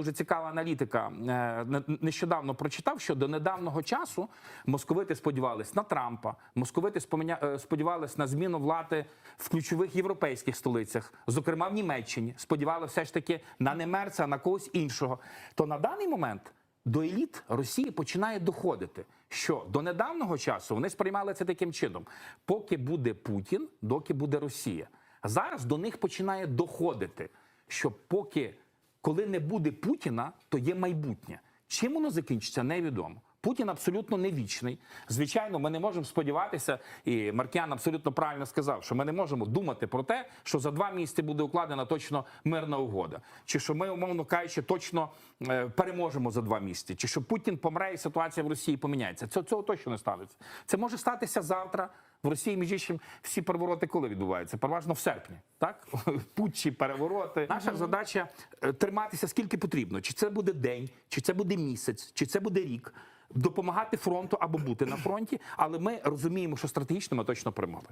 Дуже цікава аналітика. Е, не- Нещодавно прочитав, що до недавнього часу московити сподівались на Трампа, московити е, сподівались на зміну влади в ключових європейських столицях, зокрема в Німеччині. Сподівалися все ж таки на не Мерца, а на когось іншого. То на даний момент до еліт Росії починає доходити, що до недавнього часу вони сприймали це таким чином: поки буде Путін, доки буде Росія. Зараз до них починає доходити, що поки коли не буде Путіна, то є майбутнє. Чим воно закінчиться, невідомо. Путін абсолютно не вічний. Звичайно, ми не можемо сподіватися, і Маркіан абсолютно правильно сказав, що ми не можемо думати про те, що за два місяці буде укладена точно мирна угода, чи що ми, умовно кажучи, точно е, переможемо за два місяці, чи що Путін помре і ситуація в Росії поміняється. Цього, цього точно не станеться. Це може статися завтра. В Росії, між іншим, всі перевороти коли відбуваються? Переважно в серпні, так? Путчі, перевороти. Наша задача е, триматися скільки потрібно. Чи це буде день, чи це буде місяць, чи це буде рік. Допомагати фронту або бути на фронті, але ми розуміємо, що стратегічно ми точно перемогли.